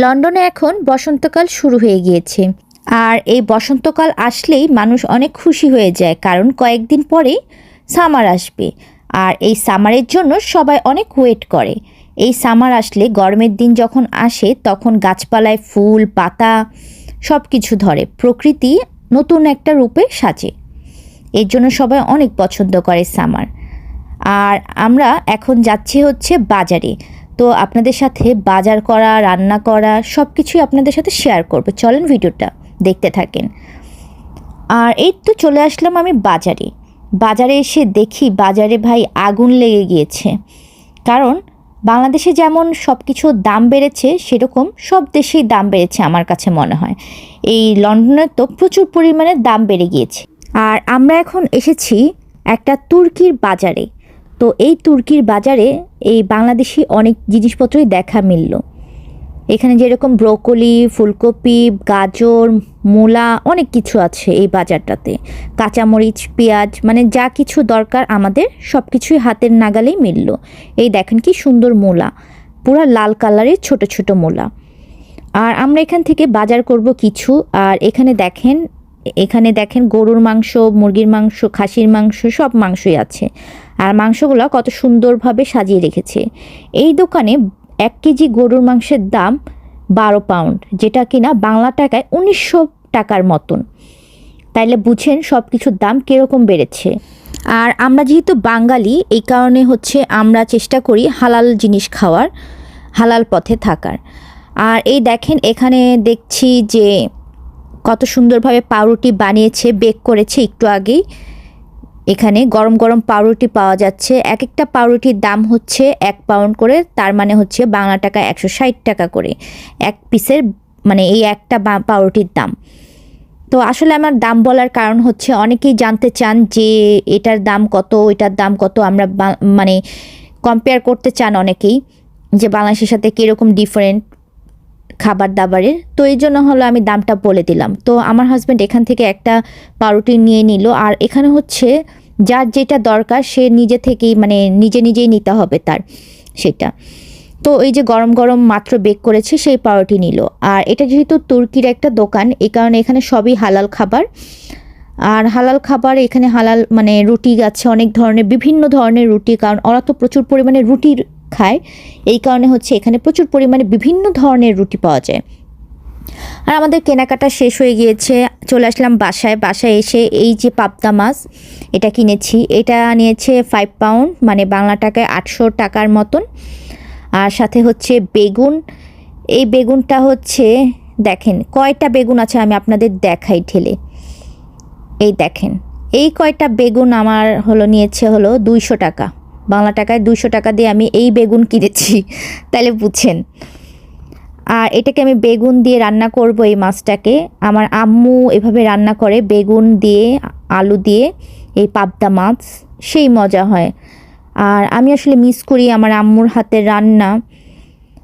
লন্ডনে এখন বসন্তকাল শুরু হয়ে গিয়েছে। আর এই বসন্তকাল আসলেই মানুষ অনেক খুশি হয়ে যায়, কারণ কয়েকদিন পরেই সামার আসবে। আর এই সামারের জন্য সবাই অনেক ওয়েট করে। এই সামার আসলে গরমের দিন যখন আসে, তখন গাছপালায় ফুল, পাতা সব কিছু ধরে। প্রকৃতি নতুন একটা রূপে সাজে। এর জন্য সবাই অনেক পছন্দ করে সামার। আর আমরা এখন যাচ্ছি হচ্ছে বাজারে। তো আপনাদের সাথে বাজার করা, রান্না করা সব কিছুই আপনাদের সাথে শেয়ার করব। চলেন ভিডিওটা দেখতে থাকেন। আর এই তো চলে আসলাম আমি বাজারে। বাজারে এসে দেখি বাজারে ভাই আগুন লেগে গিয়েছে। কারণ বাংলাদেশে যেমন সব কিছুর দাম বেড়েছে, সেরকম সব দেশেই দাম বেড়েছে আমার কাছে মনে হয়। এই লন্ডনের তো প্রচুর পরিমাণে দাম বেড়ে গিয়েছে। আর আমরা এখন এসেছি একটা তুর্কির বাজারে। তো এই তুর্কির বাজারে এই বাংলাদেশি অনেক জিনিসপত্রই দেখা মিলল। এখানে যেরকম ব্রোকলি, ফুলকপি, গাজর, মূলা অনেক কিছু আছে এই বাজারটাতে। কাঁচামরিচ, পেঁয়াজ মানে যা কিছু দরকার আমাদের সব কিছুই হাতের নাগালেই মিলল। এই দেখেন কি সুন্দর মূলা, পুরা লাল কালারের ছোট ছোট মূলা। আর আমরা এখান থেকে বাজার করব কিছু, আর এখানে দেখেন এখানে দেখেন গরুর মাংস, মুরগির মাংস, খাসির মাংস, সব মাংসই আছে। আর মাংসগুলো কত সুন্দরভাবে সাজিয়ে রেখেছে। এই দোকানে এক কেজি গরুর মাংসের দাম বারো পাউন্ড, যেটা কিনা বাংলা টাকায় উনিশশো টাকার মতন। তাইলে বুঝেন সব কিছুর দাম কীরকম বেড়েছে। আর আমরা যেহেতু বাঙালি, এই কারণে হচ্ছে আমরা চেষ্টা করি হালাল জিনিস খাওয়ার, হালাল পথে থাকার। আর এই দেখেন এখানে দেখছি যে কত সুন্দরভাবে পাউরুটি বানিয়েছে, বেক করেছে একটু আগেই। এখানে গরম গরম পাউরুটি পাওয়া যাচ্ছে। এক একটা পাউরুটির দাম হচ্ছে এক পাউন্ড করে, তার মানে হচ্ছে বাংলা টাকা একশো ষাট টাকা করে। এক পিসের মানে এই একটা পাউরুটির দাম। তো আসলে আমার দাম বলার কারণ হচ্ছে অনেকেই জানতে চান যে এটার দাম কত, এটার দাম কত। আমরা মানে কম্পেয়ার করতে চান অনেকেই যে বাংলাদেশের সাথে কীরকম ডিফারেন্ট খাবার দাবারের তো এই জন্য হলো আমি দামটা বলে দিলাম। তো আমার হাজব্যান্ড এখান থেকে একটা পাউরুটি নিয়ে নিল। আর এখানে হচ্ছে যার যেটা দরকার সে নিজে থেকেই মানে নিজে নিজেই নিতে হবে তার সেটা। তো এই যে গরম গরম মাত্র বেক করেছে সেই পাউরুটি নিল। আর এটা যেহেতু তুর্কির একটা দোকান এই কারণে এখানে সবই হালাল খাবার। আর হালাল খাবার, এখানে হালাল মানে রুটি আছে অনেক ধরনের, বিভিন্ন ধরনের রুটি। কারণ ওরা তো প্রচুর পরিমাণে রুটি খায়। এই কারণে হচ্ছে এখানে প্রচুর পরিমাণে বিভিন্ন ধরনের রুটি পাওয়া যায়। আর আমাদের কেনাকাটা শেষ হয়ে গিয়েছে। চলে আসলাম বাসায়। বাসায় এসে এই যে পাবদা মাছ, এটা কিনেছি। এটা নিয়েছে ফাইভ পাউন্ড মানে বাংলা টাকায় আটশো টাকার মতন। আর সাথে হচ্ছে বেগুন। এই বেগুনটা হচ্ছে, দেখেন, কয়টা বেগুন আছে আমি আপনাদের দেখাই ঠেলে। এই দেখেন, এই কয়টা বেগুন আমার হলো, নিয়েছে হলো দুইশো টাকা। বাংলা টাকায় দুশো টাকা দিয়ে আমি এই বেগুন কিনেছি। তাহলে বুঝছেন। আর এটাকে আমি বেগুন দিয়ে রান্না করব এই মাছটাকে। আমার আম্মু এভাবে রান্না করে বেগুন দিয়ে, আলু দিয়ে এই পাবদা মাছ, সেই মজা হয়। আর আমি আসলে মিস করি আমার আম্মুর হাতের রান্না।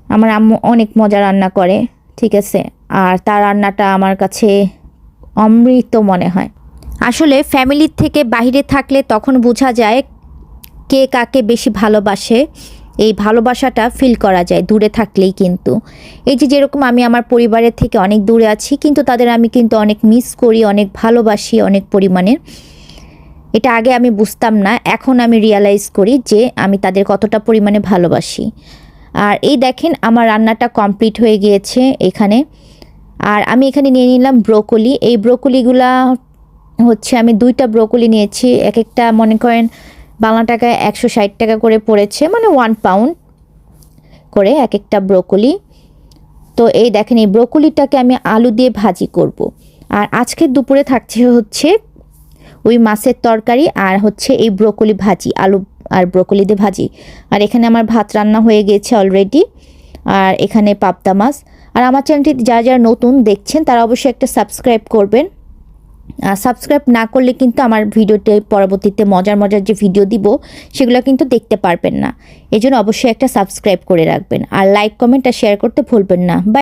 আমার আম্মু অনেক মজা রান্না করে, ঠিক আছে? আর তার রান্নাটা আমার কাছে অমৃত মনে হয়। আসলে ফ্যামিলির থেকে বাইরে থাকলে তখন বোঝা যায় কে কাকে বেশি ভালোবাসে, এই ভালোবাসাটা ফিল করা যায় দূরে থাকলেই কিন্তু। এই যে যেরকম আমি আমার পরিবারের থেকে অনেক দূরে আছি, কিন্তু তাদের আমি কিন্তু অনেক মিস করি, অনেক ভালোবাসি, অনেক পরিমাণে। এটা আগে আমি বুঝতাম না, এখন আমি রিয়ালাইজ করি যে আমি তাদের কতটা পরিমাণে ভালোবাসি। আর এই দেখেন আমার রান্নাটা কমপ্লিট হয়ে গিয়েছে এখানে। আর আমি এখানে নিয়ে নিলাম ব্রোকলি এই ব্রোকলিগুলা হচ্ছে আমি দুইটা ব্রোকলি নিয়েছি। এক একটা মনে করেন বাংলা টাকায় একশো ষাট টাকা করে পড়েছে মানে ওয়ান পাউন্ড করে এক একটা ব্রোকলি তো এই দেখেন, এই ব্রোকলিটাকে আমি আলু দিয়ে ভাজি করব। আর আজকের দুপুরে থাকছে হচ্ছে ওই মাছের তরকারি আর হচ্ছে এই ব্রোকলি ভাজি, আলু আর ব্রোকলি দিয়ে ভাজি। আর এখানে আমার ভাত রান্না হয়ে গেছে অলরেডি আর এখানে পাবদা মাছ। আর আমার চ্যানেলটি যারা যারা নতুন দেখছেন, তারা অবশ্যই একটা সাবস্ক্রাইব করবেন। সাবস্ক্রাইব না করলে কিন্তু আমার ভিডিওতে পরবর্তীতে মজার মজার যে ভিডিও দিব, সেগুলো কিন্তু দেখতে পারবেন না। এই জন্য অবশ্যই একটা সাবস্ক্রাইব করে রাখবেন। আর লাইক কমেন্ট আর শেয়ার করতে ভুলবেন না। বাই